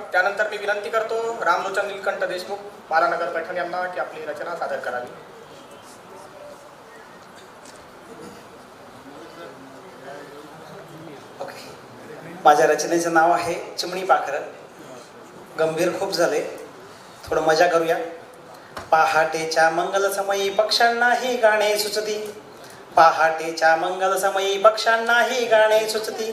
त्यानंतर मी विनंती करतो रामलोचन नीलकंठ देशमुख बालानगर पैठण यांना की आपली रचना सादर करावी. माझ्या रचनेचं नाव आहे चिमणी पाखरं. गंभीर खूप झाले. थोडं मजा करूया. पहाटेच्या मंगलसमयी पक्ष्यांनाही गाणे सुचती. पहाटेच्या मंगलसमयी पक्ष्यांनाही गाणे सुचती.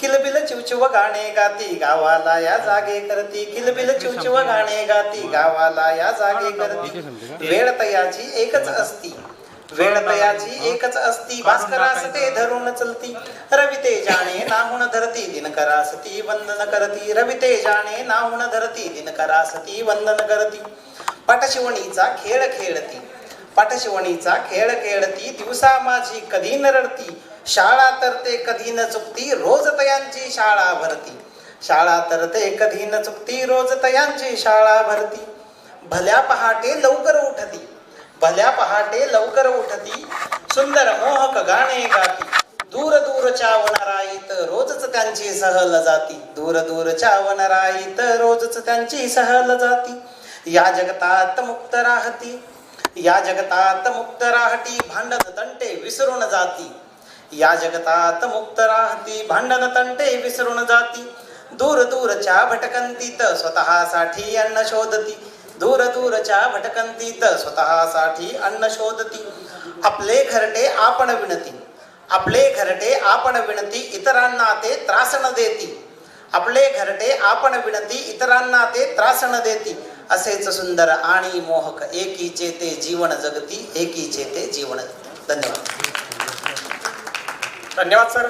किलबिल चिवचिव गाणे गाती गावाला या जागे करती. किलबिल चिवचिव गाणे गाती गावाला या जागे करती. वेळ तयाची एकच असती. वेळ तयाची एकच असती. भास्करास ते धरून चलती. रवी ते जाणे नाहुण धरती दिनकरासती वंदन करती. रवी ते जाणे नाहुण धरती दिनकरासती वंदन करती. पटशिवणीचा खेळ खेळती. पटशिवणीचा खेळ खेळती दिवसा माझी कधी न रडती शाळा तर ते कधी न चुकती रोज तयांची शाळा भरती. शाळा तर ते कधी न चुकती रोज तयांची शाळा भरती. भल्या पहाटे लवकर उठती भल्या पहाटे लवकर उठती सुंदर मोहक गाणे गाती. दूर दूरच्या वनराईत रोजच त्यांची सहल जाती. दूर दूरच्या वनराईत रोजच त्यांची सहल जाती. या जगतात मुक्त राहती. या जगतात मुक्त राहती भांडण तंटे विसरून जाती. या जगतात मुक्त राहती भांडण तंटे विसरून जाती. दूर दूरच्या भटकंतीत स्वतःसाठी अन्न शोधती. दूर दूरच्या भटकंतीत स्वतःसाठी अन्न शोधती. आपले घरटे आपण विणती. आपले घरटे आपण विणती इतरांना ते त्रास न देती. आपले घरटे आपण विणती इतरांना ते त्रास न देती. असेच सुंदर आणि मोहक. एकीचे ते जीवन जगती एकीचे ते जीवन धन्यवाद. धन्यवाद सर.